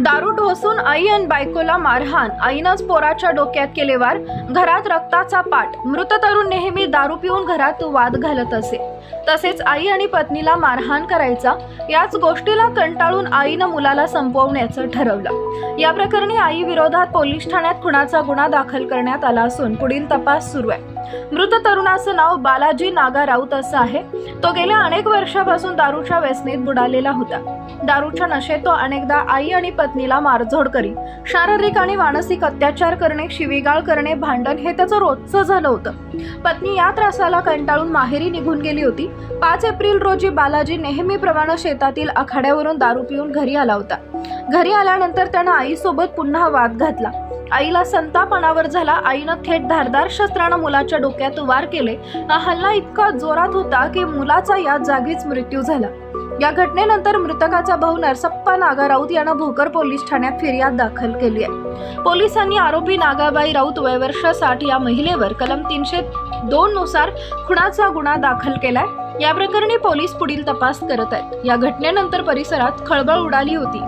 दारू ढोसून आई आणि बायकोला मारहाण. आईनंच पोराच्या डोक्यात केले वार घरात रक्ताचा पाठ. मृत तरुण नेहमी दारू पिऊन घरात वाद घालत असे. तसेच आई आणि पत्नीला मारहाण करायचा. याच गोष्टीला कंटाळून आईनं मुलाला संपवण्याचं ठरवलं. या प्रकरणी आई विरोधात पोलीस ठाण्यात खुणाचा गुन्हा दाखल करण्यात आला असून पुढील तपास सुरू आहे. मृत तरुणाचं नाव बालाजी नागा राऊत असं आहे. तो गेल्या अनेक वर्षापासून दारूच्या व्यसनेत बुडालेला होता. दारूच्या नशेत तो अनेकदा आई आणि पत्नीला मारझोड करी शारीरिक आणि मानसिक अत्याचार करणे शिवीगाळ करणे भांडण हे त्याचं रोजचं झालं होतं. पत्नी या त्रासाला कंटाळून माहेरी निघून गेली होती. पाच एप्रिल रोजी बालाजी नेहमीप्रमाणे शेतातील आखाड्यावरून दारू पिऊन घरी आला होता. घरी आल्यानंतर त्यानं आईसोबत पुन्हा वाद घातला. आईला संताप अनावर झाला. आईनं थेट धारदार शस्त्रानं मुलाच्या डोक्यात वार केले. हा हल्ला इतका जोरात होता की मुलाचा या जागीच मृत्यू झाला. या घटनेनंतर मृतकाचा भाऊ नरसप्पा नागा राऊत यानं भोकर पोलीस ठाण्यात फिर्याद दाखल केली आहे. पोलिसांनी आरोपी नागाबाई राऊत वयवर्ष साठ या महिलेवर कलम तीनशे दोन नुसार खुणाचा गुन्हा दाखल केलाय. या प्रकरणी पोलीस पुढील तपास करत आहेत. या घटनेनंतर परिसरात खळबळ उडाली होती.